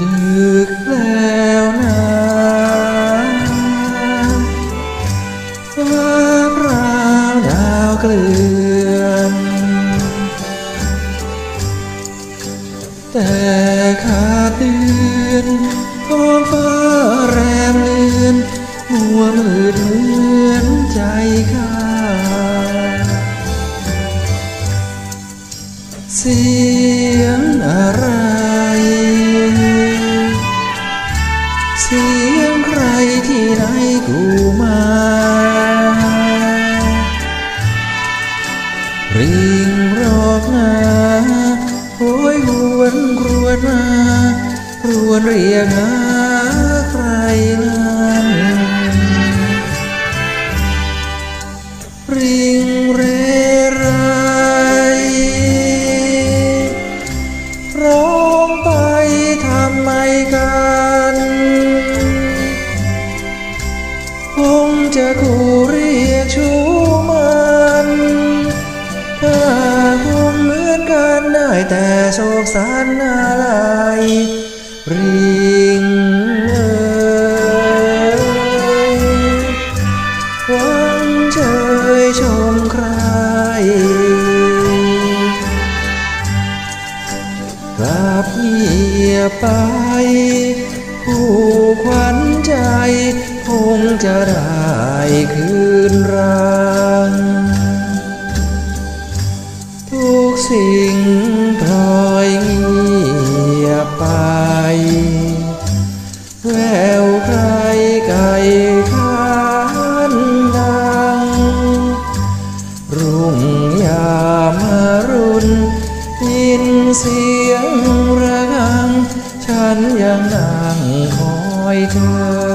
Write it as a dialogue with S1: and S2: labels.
S1: ดึกแล้วนะฟ้ากราวดาวเกลือนแต่ขาดเดือนท้องฟ้าแรมเลือนหัวมืดเหมือนใจข้าเสียงอะไร เสียงใครที่ไหนกูมาริงรอกนาโหยหวนครวนมารวนเรียกหาใครนั้น คงจะคูเรียกชูมันถ้าคงเหมือนกันได้แต่โศกสารอะไรริงเอยหวังเชยชมใครกลับเงียบไป จะได้คืนรัง ทุกสิ่งพลอยเงียบไป แววใครไก่ขานดัง รุ่งยามอรุณยินเสียงระฆัง ฉันยังนั่งคอยเธอ